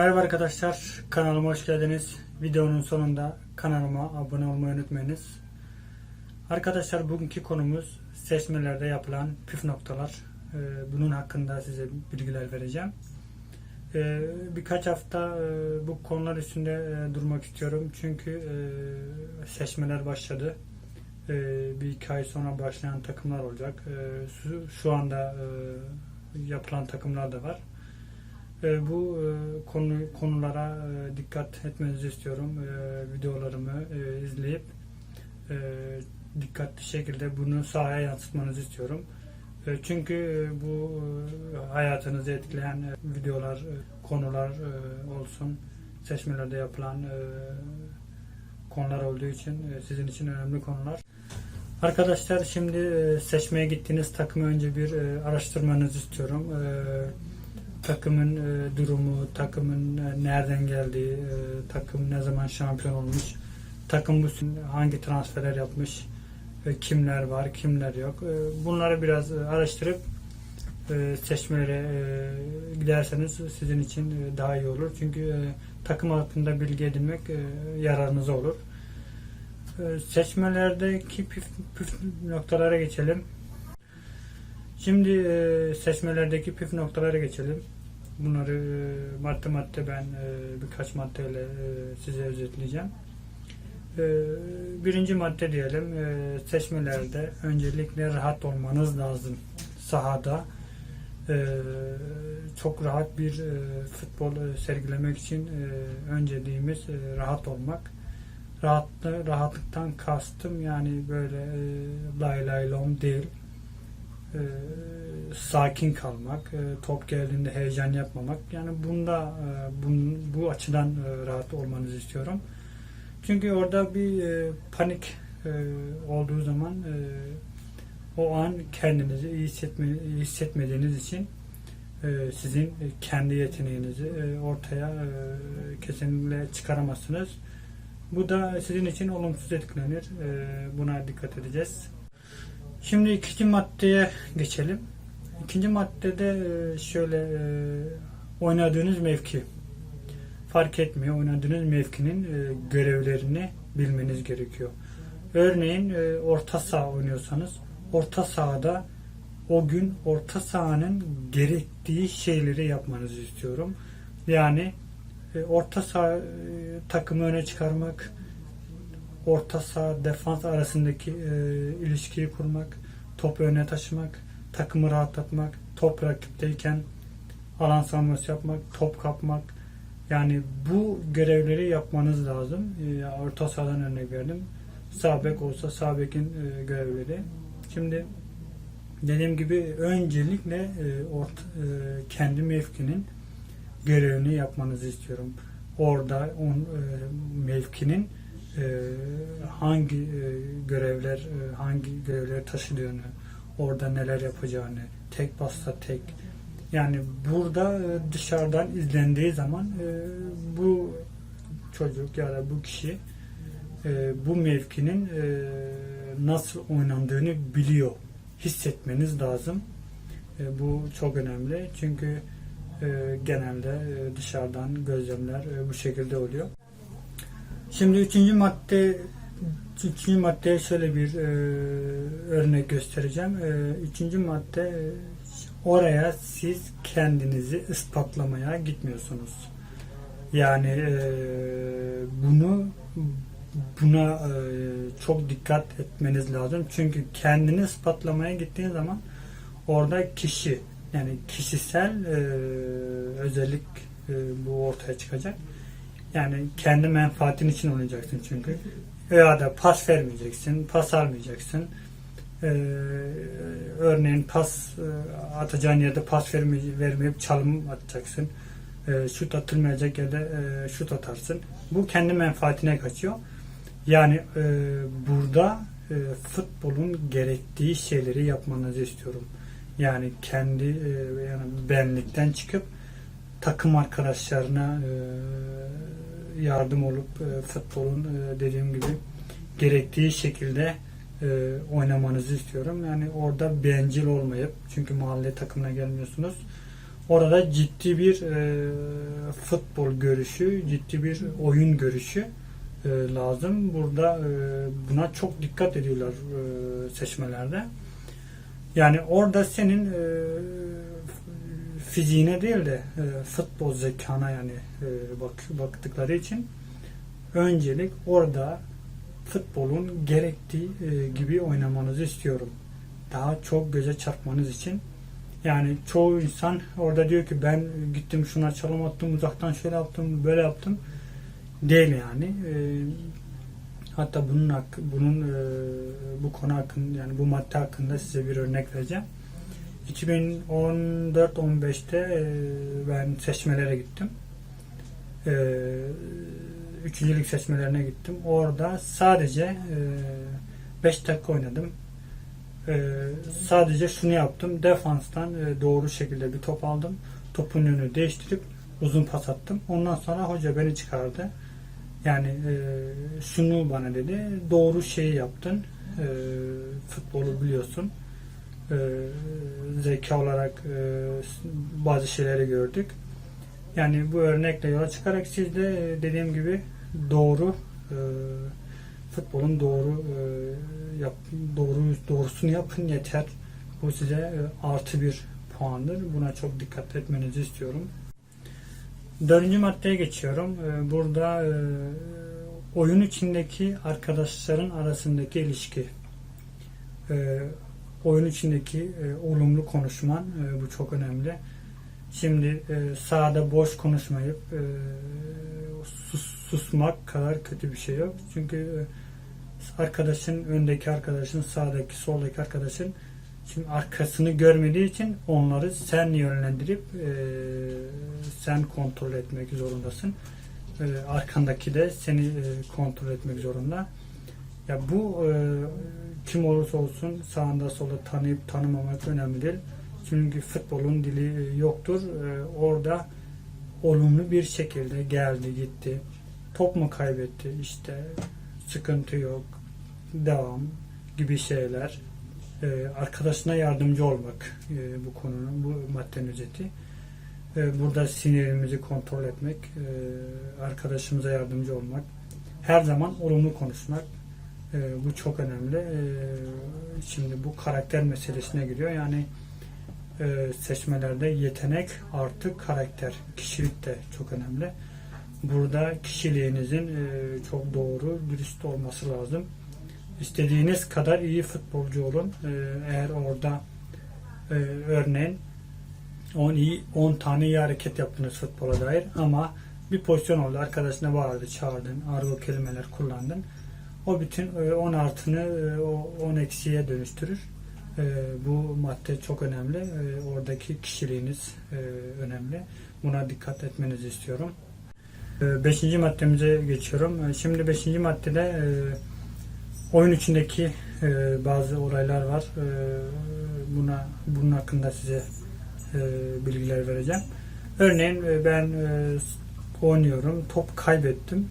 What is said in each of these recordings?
Merhaba arkadaşlar, kanalıma hoş geldiniz. Videonun sonunda kanalıma abone olmayı unutmayınız. Arkadaşlar bugünkü konumuz seçmelerde yapılan püf noktalar. Ee, Bunun hakkında size bilgiler vereceğim. Ee, Birkaç hafta e, bu konular üstünde e, durmak istiyorum. Çünkü e, seçmeler başladı. Ee, Bir iki ay sonra başlayan takımlar olacak. Şu, anda yapılan takımlar da var. E, bu e, konu konulara e, dikkat etmenizi istiyorum. E, videolarımı izleyip dikkatli şekilde bunu sahaya yansıtmanızı istiyorum. Çünkü bu hayatınızı etkileyen videolar, konular olsun, seçmelerde yapılan konular olduğu için sizin için önemli konular. Arkadaşlar şimdi seçmeye gittiğiniz takımı önce bir araştırmanızı istiyorum. Takımın e, durumu, takımın e, nereden geldiği, e, takım ne zaman şampiyon olmuş, takım bu hangi transferler yapmış, e, kimler var, kimler yok. E, bunları biraz e, araştırıp e, seçmelere e, giderseniz sizin için e, daha iyi olur. Çünkü e, takım hakkında bilgi edinmek e, yararınıza olur. E, seçmelerdeki püf, püf noktalara geçelim. Şimdi e, seçmelerdeki püf noktalara geçelim. Bunları e, madde madde ben e, birkaç maddeyle e, size özetleyeceğim. E, birinci madde diyelim e, seçmelerde öncelikle rahat olmanız lazım. Sahada e, çok rahat bir e, futbol e, sergilemek için e, önceliğimiz e, rahat olmak. Rahatlı, rahatlıktan kastım yani böyle e, lay lay lom değil e, sakin kalmak, e, top geldiğinde heyecan yapmamak. Yani bunda e, bun, bu açıdan e, rahat olmanızı istiyorum. Çünkü orada bir e, panik e, olduğu zaman e, o an kendinizi iyi, hissetme, hissetmediğiniz için e, sizin kendi yeteneğinizi e, ortaya e, kesinlikle çıkaramazsınız. Bu da sizin için olumsuz etkilenir. E, buna dikkat edeceğiz. Şimdi ikinci maddeye geçelim. İkinci maddede e, şöyle e, oynadığınız mevki fark etmiyor. Oynadığınız mevkinin e, görevlerini bilmeniz gerekiyor. Örneğin orta saha oynuyorsanız orta sahada o gün orta sahanın gerektiği şeyleri yapmanızı istiyorum. Yani orta saha takımı öne çıkarmak, orta saha defans arasındaki e, ilişkiyi kurmak, topu öne taşımak, takımı rahatlatmak, top rakipteyken alan savunması yapmak, top kapmak. Yani bu görevleri yapmanız lazım. E, orta sahadan örnek verdim. Sağ bek olsa sağ bekin e, görevleri. Şimdi dediğim gibi öncelikle e, orta, e, kendi mevkinin görevini yapmanızı istiyorum. Orada on, e, mevkinin hangi e, görevler e, hangi görevleri taşıdığını orada neler yapacağını tek pasta tek. Yani burada e, dışarıdan izlendiği zaman bu çocuk ya da bu kişi bu mevkinin nasıl oynandığını biliyor. Hissetmeniz lazım. Bu çok önemli. Çünkü genelde dışarıdan gözlemler bu şekilde oluyor Şimdi üçüncü madde üçüncü maddeye şöyle bir e, örnek göstereceğim. E, üçüncü madde oraya siz kendinizi ispatlamaya gitmiyorsunuz. Yani e, bunu buna e, çok dikkat etmeniz lazım. Çünkü kendini ispatlamaya gittiğin zaman orada kişi yani kişisel e, özellik e, bu ortaya çıkacak. Yani kendi menfaatin için oynayacaksın çünkü. Ya da pas vermeyeceksin, pas almayacaksın. Ee, örneğin pas e, atacağın yerde pas vermey- vermeyip çalım atacaksın. Ee, şut atılmayacak yerde e, şut atarsın. Bu kendi menfaatine kaçıyor. Yani e, burada e, futbolun gerektiği şeyleri yapmanızı istiyorum. Yani kendi e, yani benlikten çıkıp takım arkadaşlarına e, yardım olup e, futbolun e, dediğim gibi gerektiği şekilde e, oynamanızı istiyorum. Yani orada bencil olmayıp çünkü mahalle takımına gelmiyorsunuz. Orada ciddi bir e, futbol görüşü, ciddi bir oyun görüşü e, lazım. Burada e, buna çok dikkat ediyorlar e, seçmelerde. Yani orada senin e, fiziğine değil de e, futbol zekana yani e, bak, baktıkları için öncelik orada futbolun gerektiği e, gibi oynamanızı istiyorum. Daha çok göze çarpmanız için. Yani çoğu insan orada diyor ki ben gittim şuna çalım attım, uzaktan şöyle yaptım, böyle yaptım. Değil yani. E, hatta bunun bunun e, bu konu hakkında yani bu madde hakkında size bir örnek vereceğim. 2014-15'te e, ben seçmelere gittim. E, üçüncülük seçmelerine gittim. Orada sadece 5 dakika oynadım. E, sadece şunu yaptım. Defanstan e, doğru şekilde bir top aldım. Topun yönünü değiştirip uzun pas attım. Ondan sonra hoca beni çıkardı. Yani e, şunu bana dedi. Doğru şeyi yaptın. E, futbolu biliyorsun. E, zeka olarak e, bazı şeyleri gördük. Yani bu örnekle yola çıkarak siz de e, dediğim gibi doğru e, futbolun doğru e, yap, doğru doğrusunu yapın yeter. Bu size e, artı bir puandır. Buna çok dikkat etmenizi istiyorum. Dördüncü maddeye geçiyorum. E, burada e, oyun içindeki arkadaşların arasındaki ilişki. E, oyun içindeki e, olumlu konuşman e, bu çok önemli. Şimdi e, sahada boş konuşmayıp e, sus, susmak kadar kötü bir şey yok. Çünkü e, arkadaşın, öndeki arkadaşın, sağdaki, soldaki arkadaşın şimdi arkasını görmediği için onları sen yönlendirip e, sen kontrol etmek zorundasın. E, arkandaki de seni e, kontrol etmek zorunda. Ya bu e, kim olursa olsun sağında solda tanıyıp tanımamak önemli değil. Çünkü futbolun dili yoktur. E, orada olumlu bir şekilde geldi gitti. Top mu kaybetti işte sıkıntı yok devam gibi şeyler. E, arkadaşına yardımcı olmak e, bu konunun bu maddenin özeti. E, burada sinirimizi kontrol etmek, e, arkadaşımıza yardımcı olmak, her zaman olumlu konuşmak. E, bu çok önemli. E, şimdi bu karakter meselesine giriyor. Yani e, seçmelerde yetenek artı karakter, kişilik de çok önemli. Burada kişiliğinizin e, çok doğru, dürüst olması lazım. İstediğiniz kadar iyi futbolcu olun. E, eğer orada e, örneğin 10 iyi 10 tane iyi hareket yaptınız futbola dair ama bir pozisyon oldu. Arkadaşına bağırdı, çağırdın, argo kelimeler kullandın. O bütün e, 10 artını e, o 10 eksiye dönüştürür. E, bu madde çok önemli. E, oradaki kişiliğiniz e, önemli. Buna dikkat etmenizi istiyorum. E, beşinci maddemize geçiyorum. E, şimdi beşinci maddede e, oyun içindeki e, bazı olaylar var. E, buna bunun hakkında size e, bilgiler vereceğim. Örneğin e, ben e, oynuyorum, top kaybettim.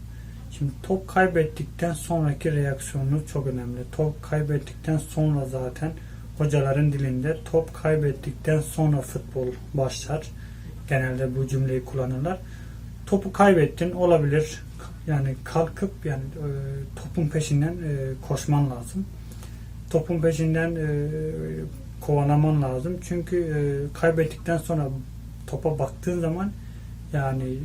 Şimdi top kaybettikten sonraki reaksiyonunuz çok önemli. Top kaybettikten sonra zaten hocaların dilinde top kaybettikten sonra futbol başlar. Genelde bu cümleyi kullanırlar. Topu kaybettin olabilir. Yani kalkıp yani e, topun peşinden e, koşman lazım. Topun peşinden e, kovalaman lazım. Çünkü e, kaybettikten sonra topa baktığın zaman yani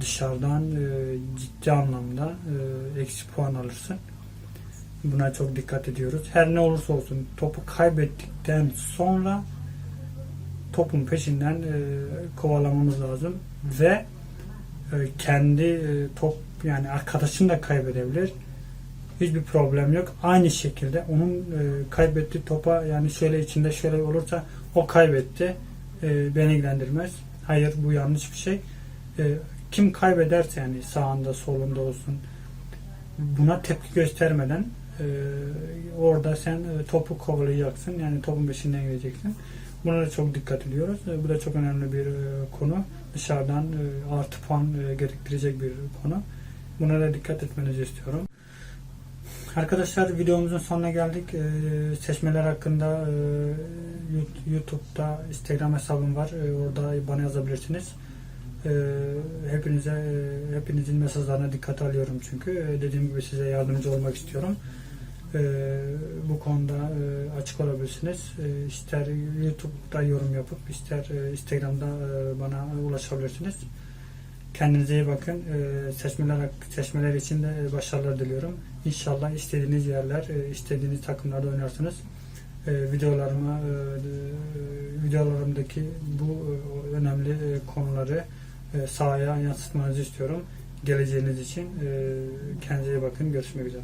dışarıdan e, ciddi anlamda e, eksi puan alırsın. Buna çok dikkat ediyoruz. Her ne olursa olsun topu kaybettikten sonra topun peşinden e, kovalamamız lazım ve e, kendi e, top yani arkadaşın da kaybedebilir. Hiçbir problem yok. Aynı şekilde onun e, kaybettiği topa yani şöyle içinde şöyle olursa o kaybetti. E, beni ilgilendirmez. Hayır bu yanlış bir şey. E, kim kaybederse yani sağında solunda olsun buna tepki göstermeden e, orada sen e, topu kovalayacaksın. Yani topun peşinden gideceksin. Buna da çok dikkat ediyoruz. E, bu da çok önemli bir e, konu. Dışarıdan e, artı puan e, gerektirecek bir konu. Buna da dikkat etmenizi istiyorum. Arkadaşlar videomuzun sonuna geldik. E, seçmeler hakkında e, YouTube'da Instagram hesabım var. E, orada bana yazabilirsiniz. E, hepinize e, hepinizin mesajlarına dikkat alıyorum çünkü E, dediğim gibi size yardımcı olmak istiyorum. E, bu konuda e, açık olabilirsiniz. E, ister YouTube'da yorum yapıp ister e, Instagram'da bana ulaşabilirsiniz. Kendinize iyi bakın. Seçmeler seçmeler için de başarılar diliyorum. İnşallah istediğiniz yerler, istediğiniz takımlarda oynarsınız. Videolarıma videolarımdaki bu önemli konuları e, sahaya yansıtmanızı istiyorum. Geleceğiniz için e, kendinize bakın. Görüşmek üzere.